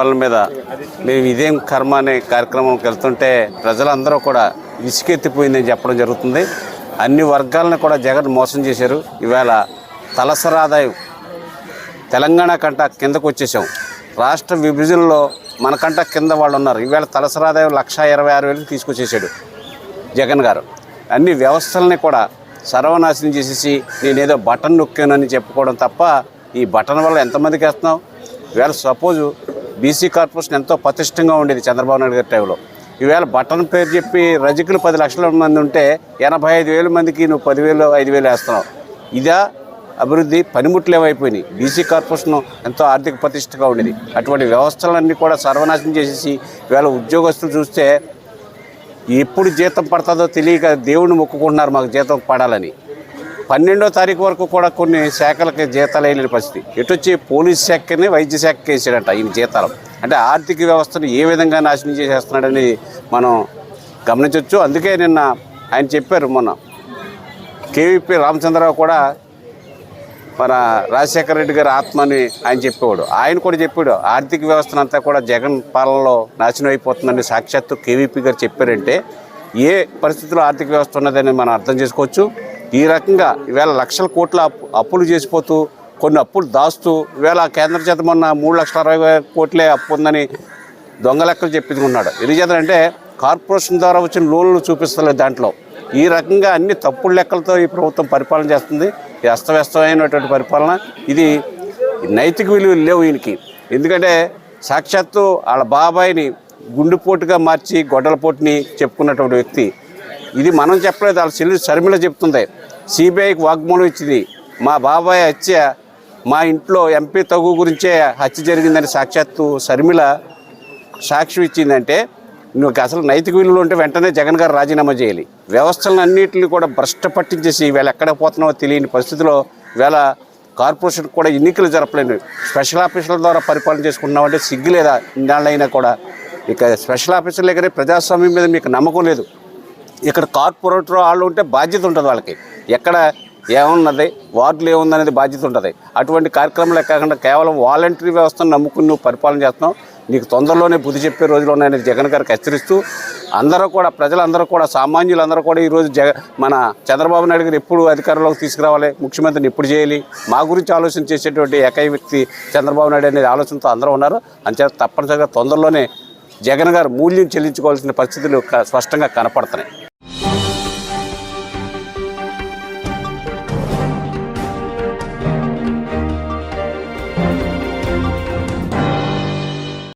వాళ్ళ మీద మేము ఇదేం కర్మ అనే కార్యక్రమంకి వెళ్తుంటే ప్రజలందరూ కూడా విసుకెత్తిపోయిందని చెప్పడం జరుగుతుంది. అన్ని వర్గాలను కూడా జగన్ మోసం చేశారు. ఇవాళ తలసరాదాయం తెలంగాణ కంట కిందకు వచ్చేసాం. రాష్ట్ర విభజనలో మనకంట కింద వాళ్ళు ఉన్నారు. ఈవేళ తలసరి ఆదాయం లక్ష ఇరవై ఆరు వేలకు తీసుకొచ్చేసాడు జగన్ గారు. అన్ని వ్యవస్థలని కూడా సర్వనాశనం చేసేసి నేనేదో బటన్ నొక్కానని చెప్పుకోవడం తప్ప ఈ బటన్ వల్ల ఎంతమందికి వేస్తున్నాం ఈవేళ సపోజు బీసీ కార్పొరేషన్ ఎంతో పతిష్టంగా ఉండేది చంద్రబాబు నాయుడు గారి టైంలో. ఈవేళ బటన్ పేరు చెప్పి రజకులు పది లక్షల మంది ఉంటే ఎనభై ఐదు వేల మందికి నువ్వు పదివేలు ఐదు వేలు వేస్తున్నావు. ఇదా అభివృద్ధి పనిముట్లు ఏమైపోయినాయి. బీసీ కార్పొరేషన్ ఎంతో ఆర్థిక ప్రతిష్టగా ఉండేది. అటువంటి వ్యవస్థలన్నీ కూడా సర్వనాశనం చేసేసి ఇవాళ ఉద్యోగస్తులు చూస్తే ఎప్పుడు జీతం పడుతుందో తెలియక దేవుడిని మొక్కుకుంటున్నారు మాకు జీతం పడాలని. పన్నెండో తారీఖు వరకు కూడా కొన్ని శాఖలకి జీతాలు వేయలేని పరిస్థితి. ఎటొచ్చి పోలీస్ శాఖని వైద్య శాఖకి వేసాడంట ఈయన జీతాలు. అంటే ఆర్థిక వ్యవస్థను ఏ విధంగా నాశనం చేసేస్తున్నాడని మనం గమనించవచ్చు అందుకే నిన్న ఆయన చెప్పారు మొన్న. కేవీపీ రామచంద్రరావు కూడా మన రాజశేఖర రెడ్డి గారి ఆత్మని ఆయన చెప్పేవాడు. ఆయన కూడా చెప్పాడు ఆర్థిక వ్యవస్థను అంతా కూడా జగన్ పాలనలో నాశనం అయిపోతుందని సాక్షాత్తు కేవీపీ గారు చెప్పారంటే ఏ పరిస్థితిలో ఆర్థిక వ్యవస్థ ఉన్నదని మనం అర్థం చేసుకోవచ్చు. ఈ రకంగా ఈవేళ లక్షల కోట్ల అప్పులు చేసిపోతూ కొన్ని అప్పులు దాస్తూ ఈవేళ కేంద్ర చేత మొన్న మూడు లక్షల అరవై కోట్లే అప్పు ఉందని దొంగ లెక్కలు చెప్పించుకున్నాడు. ఎందుకు చేద్దంటే కార్పొరేషన్ ద్వారా వచ్చిన లోన్లు చూపిస్తలేదు దాంట్లో. ఈ రకంగా అన్ని తప్పుడు లెక్కలతో ఈ ప్రభుత్వం పరిపాలన చేస్తుంది. ఇది అస్తవ్యస్తమైనటువంటి పరిపాలన. ఇది నైతిక విలువలు లేవు ఈయనకి. ఎందుకంటే సాక్షాత్తు వాళ్ళ బాబాయిని గుండెపోటుగా మార్చి గొడ్డలపోటుని చెప్పుకున్నటువంటి వ్యక్తి. ఇది మనం చెప్పలేదు వాళ్ళ చెల్లి షర్మిల చెప్తుంది. సిబిఐకి వాగ్మూలం ఇచ్చింది. మా బాబాయ్ హత్య మా ఇంట్లో ఎంపీ తగు గురించే హత్య జరిగిందని సాక్షాత్తు షర్మిల సాక్ష్యం ఇచ్చిందంటే నువ్వు అసలు నైతిక విలువలు ఉంటే వెంటనే జగన్ గారు రాజీనామా చేయాలి. వ్యవస్థలను కూడా భ్రష్ట పట్టించేసి వీళ్ళ ఎక్కడ పోతున్నావో తెలియని పరిస్థితిలో వేళ కార్పొరేషన్ కూడా ఎన్నికలు జరపలేను స్పెషల్ ఆఫీసుల ద్వారా పరిపాలన చేసుకుంటున్నామంటే సిగ్గు లేదా ఇన్నాళ్ళైనా కూడా. ఇక స్పెషల్ ఆఫీసర్లే దగ్గరే ప్రజాస్వామ్యం మీద మీకు నమ్మకం లేదు. ఇక్కడ కార్పొరేటర్ వాళ్ళు ఉంటే బాధ్యత ఉంటుంది వాళ్ళకి. ఎక్కడ ఏమున్నది వార్డులు ఏముంది అనేది బాధ్యత ఉంటుంది. అటువంటి కార్యక్రమాలు కాకుండా కేవలం వాలంటరీ వ్యవస్థను నమ్ముకుని నువ్వు పరిపాలన చేస్తున్నావు. నీకు తొందరలోనే బుద్ధి చెప్పే రోజులు ఉన్నాయని జగన్ గారికి హెచ్చరిస్తూ అందరూ కూడా ప్రజలందరూ కూడా సామాన్యులందరూ కూడా ఈరోజు జగ మన చంద్రబాబు నాయుడు గారు ఎప్పుడు అధికారంలోకి తీసుకురావాలి ముఖ్యమంత్రిని ఎప్పుడు చేయాలి? మా గురించి ఆలోచన చేసేటువంటి ఏకైక వ్యక్తి చంద్రబాబు నాయుడు అనేది ఆలోచనతో అందరూ ఉన్నారు. అంచేత తప్పనిసరిగా తొందరలోనే జగన్ గారు మూల్యం చెల్లించుకోవాల్సిన పరిస్థితులు స్పష్టంగా కనపడుతున్నాయి.